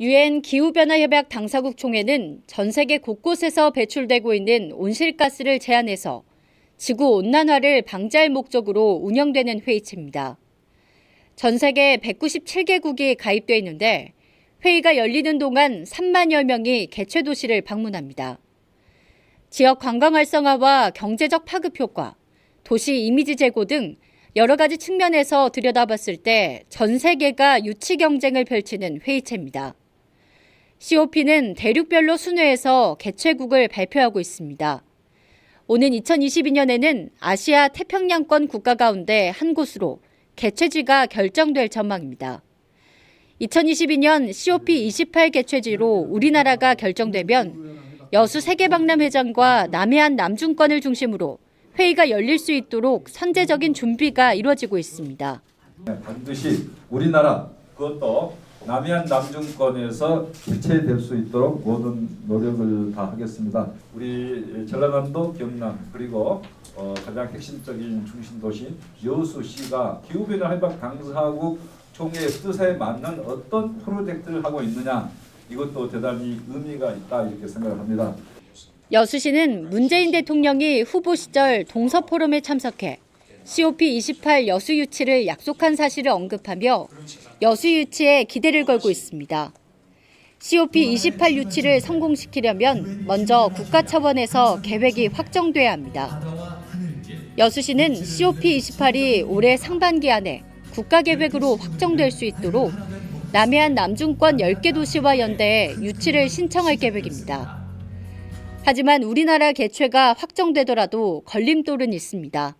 유엔 기후변화협약 당사국 총회는 전 세계 곳곳에서 배출되고 있는 온실가스를 제한해서 지구 온난화를 방지할 목적으로 운영되는 회의체입니다. 전 세계 197개국이 가입돼 있는데 회의가 열리는 동안 3만여 명이 개최 도시를 방문합니다. 지역 관광 활성화와 경제적 파급 효과, 도시 이미지 제고 등 여러 가지 측면에서 들여다봤을 때 전 세계가 유치 경쟁을 펼치는 회의체입니다. COP는 대륙별로 순회해서 개최국을 발표하고 있습니다. 오는 2022년에는 아시아 태평양권 국가 가운데 한 곳으로 개최지가 결정될 전망입니다. 2022년 COP28 개최지로 우리나라가 결정되면 여수 세계박람회장과 남해안 남중권을 중심으로 회의가 열릴 수 있도록 선제적인 준비가 이루어지고 있습니다. 네, 반드시 우리나라 그것도 남해안 남중권에서 개최될 수 있도록 모든 노력을 다 하겠습니다. 우리 전라남도 경남 그리고 어, 가장 핵심적인 중심 도시 여수시가 기후변화 협약 당사국 총회의 뜻에 맞는 어떤 프로젝트를 하고 있느냐 이것도 대단히 의미가 있다 이렇게 생각합니다. 여수시는 문재인 대통령이 후보 시절 동서 포럼에 참석해 COP28 여수 유치를 약속한 사실을 언급하며 여수 유치에 기대를 걸고 있습니다. COP28 유치를 성공시키려면 먼저 국가 차원에서 계획이 확정돼야 합니다. 여수시는 COP28이 올해 상반기 안에 국가 계획으로 확정될 수 있도록 남해안 남중권 10개 도시와 연대해 유치를 신청할 계획입니다. 하지만 우리나라 개최가 확정되더라도 걸림돌은 있습니다.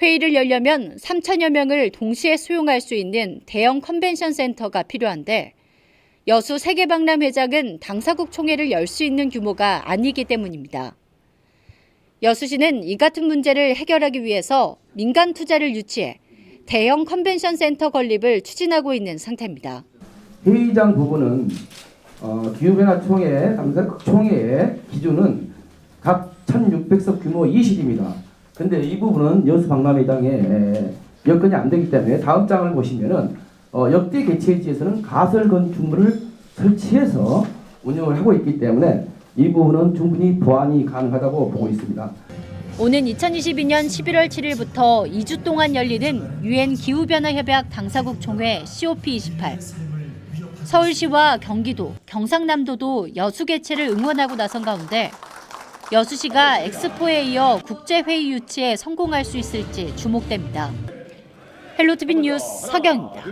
회의를 열려면 3천여 명을 동시에 수용할 수 있는 대형 컨벤션 센터가 필요한데 여수 세계박람 회장은 당사국 총회를 열 수 있는 규모가 아니기 때문입니다. 여수시는 이 같은 문제를 해결하기 위해서 민간 투자를 유치해 대형 컨벤션 센터 건립을 추진하고 있는 상태입니다. 회의장 부분은 어, 기후변화 총회, 당사국 총회의 기준은 각 1,600석 규모 20입니다. 근데 이 부분은 여수 박람회장에 여건이 안 되기 때문에 다음 장을 보시면은 어, 역대 개최지에서는 가설 건축물을 설치해서 운영을 하고 있기 때문에 이 부분은 충분히 보완이 가능하다고 보고 있습니다. 오는 2022년 11월 7일부터 2주 동안 열리는 유엔 기후변화협약 당사국 총회 COP28. 서울시와 경기도, 경상남도도 여수 개최를 응원하고 나선 가운데 여수시가 엑스포에 이어 국제회의 유치에 성공할 수 있을지 주목됩니다. 헬로티비 뉴스 서경입니다.